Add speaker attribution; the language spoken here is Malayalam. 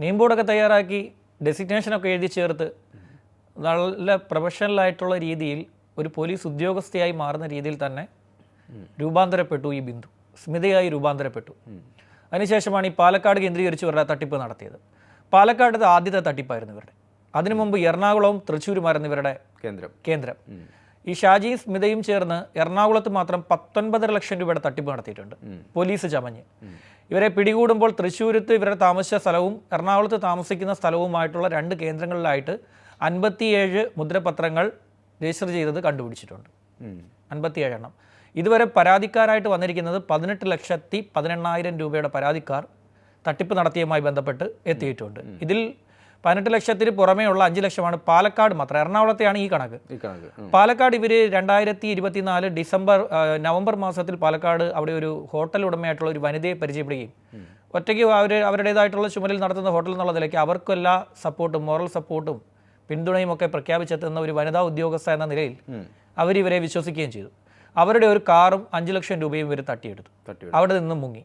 Speaker 1: നെയിം ബോർഡൊക്കെ തയ്യാറാക്കി ഡെസിഗ്നേഷനൊക്കെ എഴുതി ചേർത്ത് നല്ല പ്രൊഫഷണലായിട്ടുള്ള രീതിയിൽ ഒരു പോലീസ് ഉദ്യോഗസ്ഥയായി മാറുന്ന രീതിയിൽ തന്നെ രൂപാന്തരപ്പെട്ടു ഈ ബിന്ദു. സ്മിതയായി രൂപാന്തരപ്പെട്ടു. അതിനുശേഷമാണ് ഈ പാലക്കാട് കേന്ദ്രീകരിച്ച് ഇവരുടെ തട്ടിപ്പ് നടത്തിയത്. പാലക്കാട് ആദ്യത്തെ തട്ടിപ്പായിരുന്നു ഇവരുടെ. അതിനു മുമ്പ് എറണാകുളവും തൃശ്ശൂരുമായിരുന്നു ഇവരുടെ
Speaker 2: കേന്ദ്രം.
Speaker 1: കേന്ദ്രം. ഈ ഷാജിയും സ്മിതയും ചേർന്ന് എറണാകുളത്ത് മാത്രം പത്തൊൻപതര ലക്ഷം രൂപയുടെ തട്ടിപ്പ് നടത്തിയിട്ടുണ്ട്. പോലീസ് ചമഞ്ഞ്. ഇവരെ പിടികൂടുമ്പോൾ തൃശ്ശൂരത്ത് ഇവരുടെ താമസിച്ച സ്ഥലവും എറണാകുളത്ത് താമസിക്കുന്ന സ്ഥലവുമായിട്ടുള്ള രണ്ട് കേന്ദ്രങ്ങളിലായിട്ട് അൻപത്തിയേഴ് മുദ്രപത്രങ്ങൾ രജിസ്റ്റർ ചെയ്തത് കണ്ടുപിടിച്ചിട്ടുണ്ട്. അൻപത്തിയേഴ് എണ്ണം. ഇതുവരെ പരാതിക്കാരായിട്ട് വന്നിരിക്കുന്നത് പതിനെട്ട് ലക്ഷത്തി പതിനെണ്ണായിരം രൂപയുടെ പരാതിക്കാർ തട്ടിപ്പ് നടത്തിയുമായി ബന്ധപ്പെട്ട് എത്തിയിട്ടുണ്ട്. ഇതിൽ പതിനെട്ട് ലക്ഷത്തിന് പുറമേ ഉള്ള അഞ്ച് ലക്ഷമാണ് പാലക്കാട് മാത്രം. എറണാകുളത്തെയാണ് ഈ കണക്ക്. പാലക്കാട് ഇവർ രണ്ടായിരത്തി ഇരുപത്തിനാല് ഡിസംബർ നവംബർ മാസത്തിൽ പാലക്കാട് അവിടെ ഒരു ഹോട്ടൽ ഉടമയായിട്ടുള്ള ഒരു വനിതയെ പരിചയപ്പെടുകയും ഒറ്റയ്ക്ക് അവർ അവരുടേതായിട്ടുള്ള ചുമലിൽ നടത്തുന്ന ഹോട്ടൽ എന്നുള്ള നിലയ്ക്ക് അവർക്കെല്ലാ സപ്പോർട്ടും മോറൽ സപ്പോർട്ടും പിന്തുണയും ഒക്കെ പ്രഖ്യാപിച്ചെത്തുന്ന ഒരു വനിതാ ഉദ്യോഗസ്ഥ എന്ന നിലയിൽ അവരിവരെ വിശ്വസിക്കുകയും ചെയ്തു. അവരുടെ ഒരു കാറും അഞ്ച് ലക്ഷം രൂപയും ഇവർ തട്ടിയെടുത്തു. അവിടെ നിന്നും മുങ്ങി.